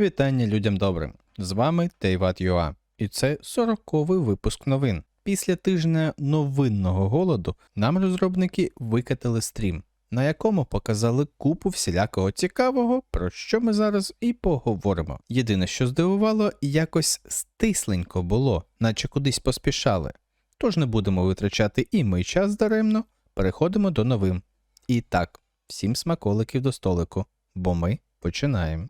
Вітання людям добрим. З вами Тейват Юа. І це 40-й випуск новин. Після тижня новинного голоду нам розробники викатили стрім, на якому показали купу всілякого цікавого, про що ми зараз і поговоримо. Єдине, що здивувало, якось стисленько було, наче кудись поспішали. Тож не будемо витрачати і ми час даремно, переходимо до новин. І так, всім смаколиків до столику, бо ми починаємо.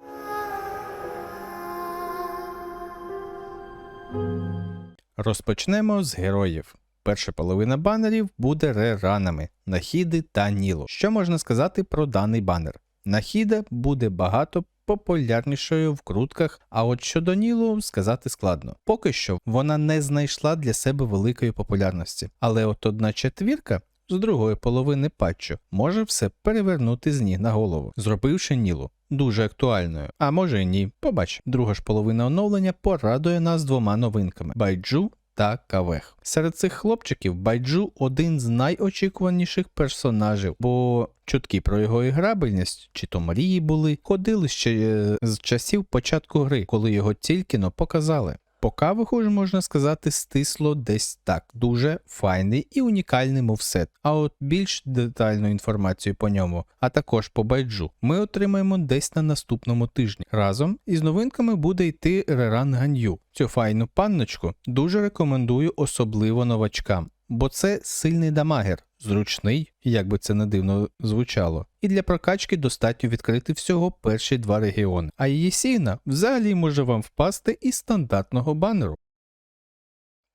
Розпочнемо з героїв. Перша половина банерів буде реранами Нахіди та Нілу. Що можна сказати про даний банер? Нахіда буде багато популярнішою в крутках, а от щодо Нілу сказати складно. Поки що вона не знайшла для себе великої популярності, але от одна четвірка. З другої половини патчу може все перевернути з ніг на голову, зробивши Нілу дуже актуальною. А може ні. Побач, друга ж половина оновлення порадує нас двома новинками: Байджу та Кавех. Серед цих хлопчиків Байджу один з найочікуваніших персонажів, бо чутки про його іграбельність, чи то мрії були, ходили ще е, з часів початку гри, коли його тільки но показали. По вихоже, можна сказати стисло десь так. Дуже файний і унікальний мовсет. А от більш детальну інформацію по ньому, а також по байджу, ми отримаємо десь на наступному тижні. Разом із новинками буде йти Реран Ганью. Цю файну панночку дуже рекомендую особливо новачкам. Бо це сильний дамагер, зручний, як би це не дивно звучало, і для прокачки достатньо відкрити всього перші два регіони, а її сіна взагалі може вам впасти із стандартного банеру.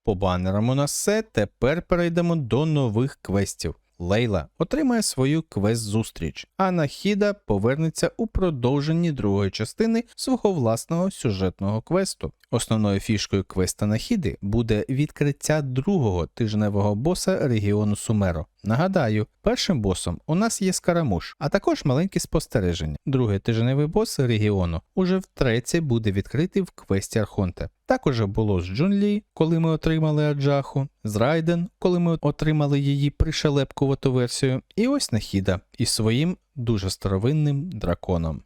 По банерам у нас все, тепер перейдемо до нових квестів. Лейла отримає свою квест-зустріч, а Нахіда повернеться у продовженні другої частини свого власного сюжетного квесту. Основною фішкою квеста Нахіди буде відкриття другого тижневого боса регіону Сумеро. Нагадаю, першим босом у нас є Скарамуш, а також маленькі спостереження. Другий тижневий бос регіону уже втретє буде відкритий в квесті Архонте. Також було з Джунлі, коли ми отримали Аджаху, з Райден, коли ми отримали її пришелепкувату версію, і ось Нахіда із своїм дуже старовинним драконом.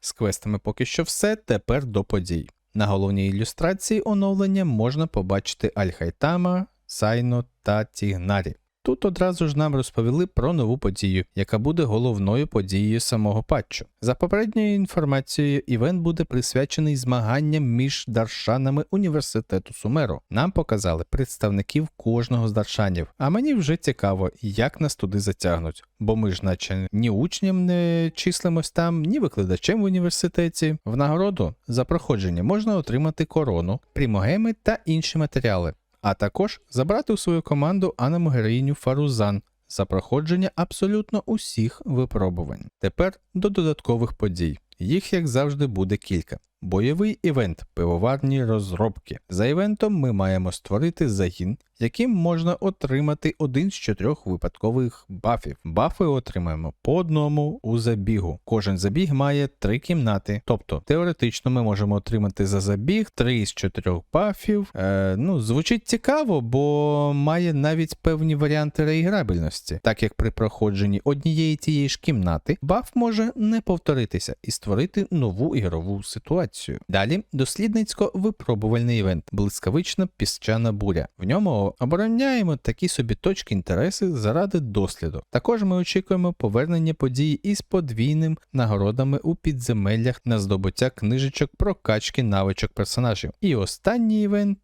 З квестами поки що все, тепер до подій. На головній ілюстрації оновлення можна побачити Альхайтама, Сайно та Тігнарі. Тут одразу ж нам розповіли про нову подію, яка буде головною подією самого патчу. За попередньою інформацією, івент буде присвячений змаганням між даршанами університету Сумеру. Нам показали представників кожного з даршанів, а мені вже цікаво, як нас туди затягнуть, бо ми ж, наче ні учням не числимось там, ні викладачем в університеті. В нагороду за проходження можна отримати корону, прімогеми та інші матеріали а також забрати у свою команду анамугероїню Фарузан за проходження абсолютно усіх випробувань. Тепер до додаткових подій. Їх, як завжди, буде кілька. Бойовий івент пивоварні розробки. За івентом ми маємо створити загін, яким можна отримати один з чотирьох випадкових бафів. Бафи отримаємо по одному у забігу. Кожен забіг має три кімнати. Тобто, теоретично ми можемо отримати за забіг три з чотирьох бафів. Е, ну, звучить цікаво, бо має навіть певні варіанти реіграбельності, так як при проходженні однієї тієї ж кімнати баф може не повторитися і створити нову ігрову ситуацію. Далі дослідницько-випробувальний івент, блискавична піщана буря. В ньому обороняємо такі собі точки інтереси заради досліду. Також ми очікуємо повернення події із подвійним нагородами у підземеллях на здобуття книжечок про качки навичок персонажів. І останній івент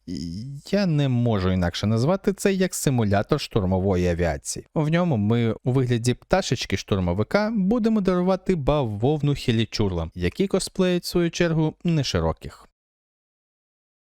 я не можу інакше назвати це як симулятор штурмової авіації. В ньому ми у вигляді пташечки штурмовика будемо дарувати бавовну хілічурлам, які косплеють в свою чергу нешироких.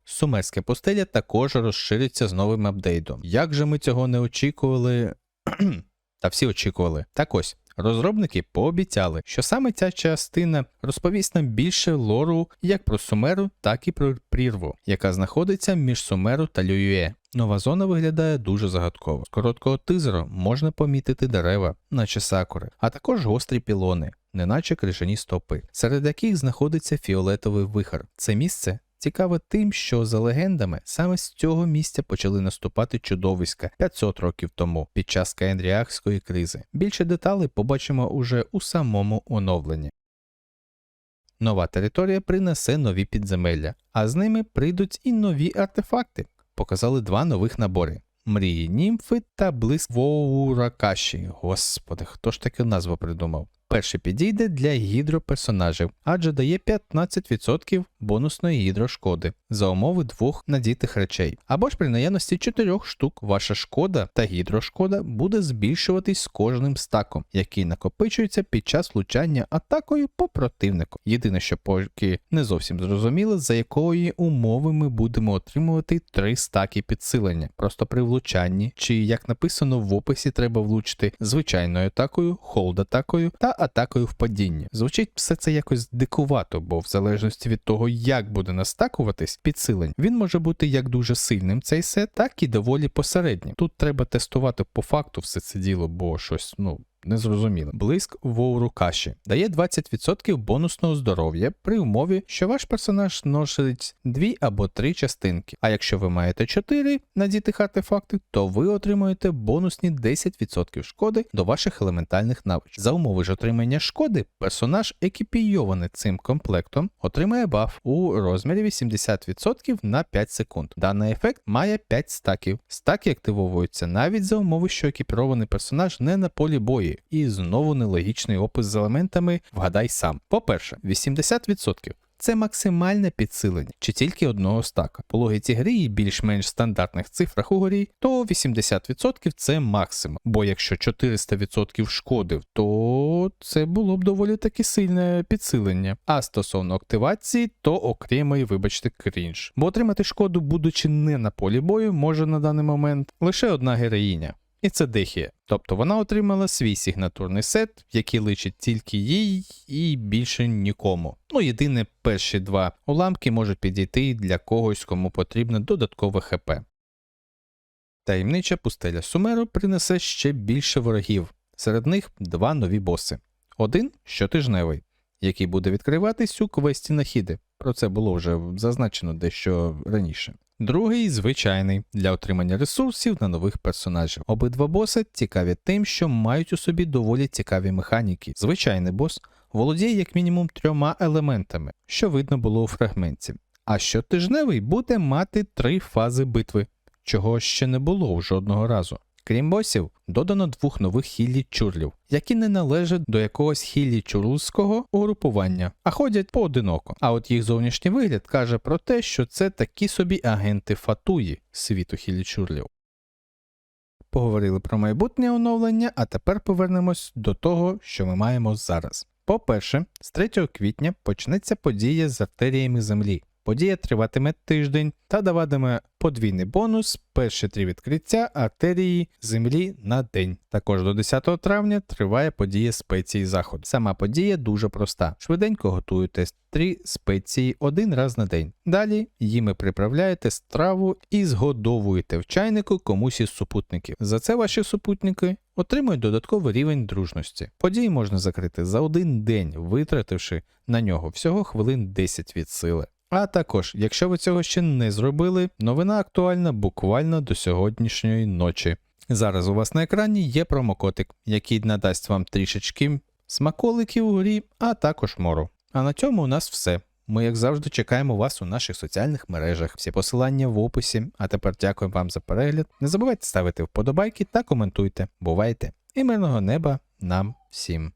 Сумерська пустеля також розшириться з новим апдейтом. Як же ми цього не очікували? Та всі очікували. Так ось. Розробники пообіцяли, що саме ця частина розповість нам більше лору як про Сумеру, так і про прірву, яка знаходиться між Сумеру та Люює. Нова зона виглядає дуже загадково. З короткого тизеру можна помітити дерева, наче сакури, а також гострі пілони, неначе крижані стопи, серед яких знаходиться фіолетовий вихор. Це місце Цікаве тим, що за легендами саме з цього місця почали наступати чудовиська 500 років тому під час Каендріахської кризи. Більше деталей побачимо уже у самому оновленні. Нова територія принесе нові підземелля, а з ними прийдуть і нові артефакти. Показали два нових набори. Мрії німфи та блиск Воуракаші. Господи, хто ж таку назву придумав? Перший підійде для гідроперсонажів, адже дає 15% бонусної гідрошкоди за умови двох надітих речей. Або ж при наявності 4 штук ваша шкода та гідрошкода буде збільшуватись з кожним стаком, який накопичується під час влучання атакою по противнику. Єдине, що поки не зовсім зрозуміло, за якої умови ми будемо отримувати 3 стаки підсилення. Просто при влучанні, чи як написано в описі, треба влучити звичайною атакою, холд атакою та атакою в падінні. Звучить все це якось дикувато, бо в залежності від того, як буде настакуватись підсилень, він може бути як дуже сильним цей сет, так і доволі посереднім. Тут треба тестувати по факту все це діло, бо щось, ну. Незрозуміло. Блиск Воуру Каші дає 20% бонусного здоров'я при умові, що ваш персонаж носить дві або три частинки. А якщо ви маєте 4 надітих артефакти, то ви отримуєте бонусні 10% шкоди до ваших елементальних навичок. За умови ж отримання шкоди, персонаж, екіпійований цим комплектом, отримає баф у розмірі 80% на 5 секунд. Даний ефект має 5 стаків. Стаки активовуються навіть за умови, що екіпірований персонаж не на полі бою. І знову нелогічний опис з елементами вгадай сам. По-перше, 80%. Це максимальне підсилення чи тільки одного стака. По логіці гри і більш-менш стандартних цифрах у горі, то 80% це максимум. Бо якщо 400% шкодив, то це було б доволі таки сильне підсилення. А стосовно активації, то окремий, вибачте, крінж. Бо отримати шкоду, будучи не на полі бою, може на даний момент лише одна героїня. І це Дехія. Тобто вона отримала свій сигнатурний сет, який личить тільки їй і більше нікому. Ну, єдине, перші два уламки можуть підійти для когось, кому потрібно додаткове ХП. Таємнича пустеля Сумеру принесе ще більше ворогів. Серед них два нові боси. Один щотижневий, який буде відкриватись у квесті Нахіди. Про це було вже зазначено дещо раніше. Другий звичайний для отримання ресурсів на нових персонажів. Обидва боси цікаві тим, що мають у собі доволі цікаві механіки. Звичайний бос володіє як мінімум трьома елементами, що видно було у фрагменті. А щотижневий буде мати три фази битви, чого ще не було жодного разу. Крім босів, додано двох нових хілі чурлів, які не належать до якогось хілі чурлського угрупування, а ходять поодиноко. А от їх зовнішній вигляд каже про те, що це такі собі агенти Фатуї світу хілі чурлів. Поговорили про майбутнє оновлення, а тепер повернемось до того, що ми маємо зараз. По-перше, з 3 квітня почнеться подія з артеріями землі. Подія триватиме тиждень та даватиме подвійний бонус перші три відкриття артерії землі на день. Також до 10 травня триває подія спеції заходу. Сама подія дуже проста. Швиденько готуєте три спеції один раз на день. Далі їми приправляєте страву і згодовуєте в чайнику комусь із супутників. За це ваші супутники отримують додатковий рівень дружності. Події можна закрити за один день, витративши на нього всього хвилин 10 від сили. А також, якщо ви цього ще не зробили, новина актуальна буквально до сьогоднішньої ночі. Зараз у вас на екрані є промокотик, який надасть вам трішечки смаколиків у грі, а також мору. А на цьому у нас все. Ми, як завжди, чекаємо вас у наших соціальних мережах. Всі посилання в описі. А тепер дякую вам за перегляд. Не забувайте ставити вподобайки та коментуйте. Бувайте! І мирного неба нам всім!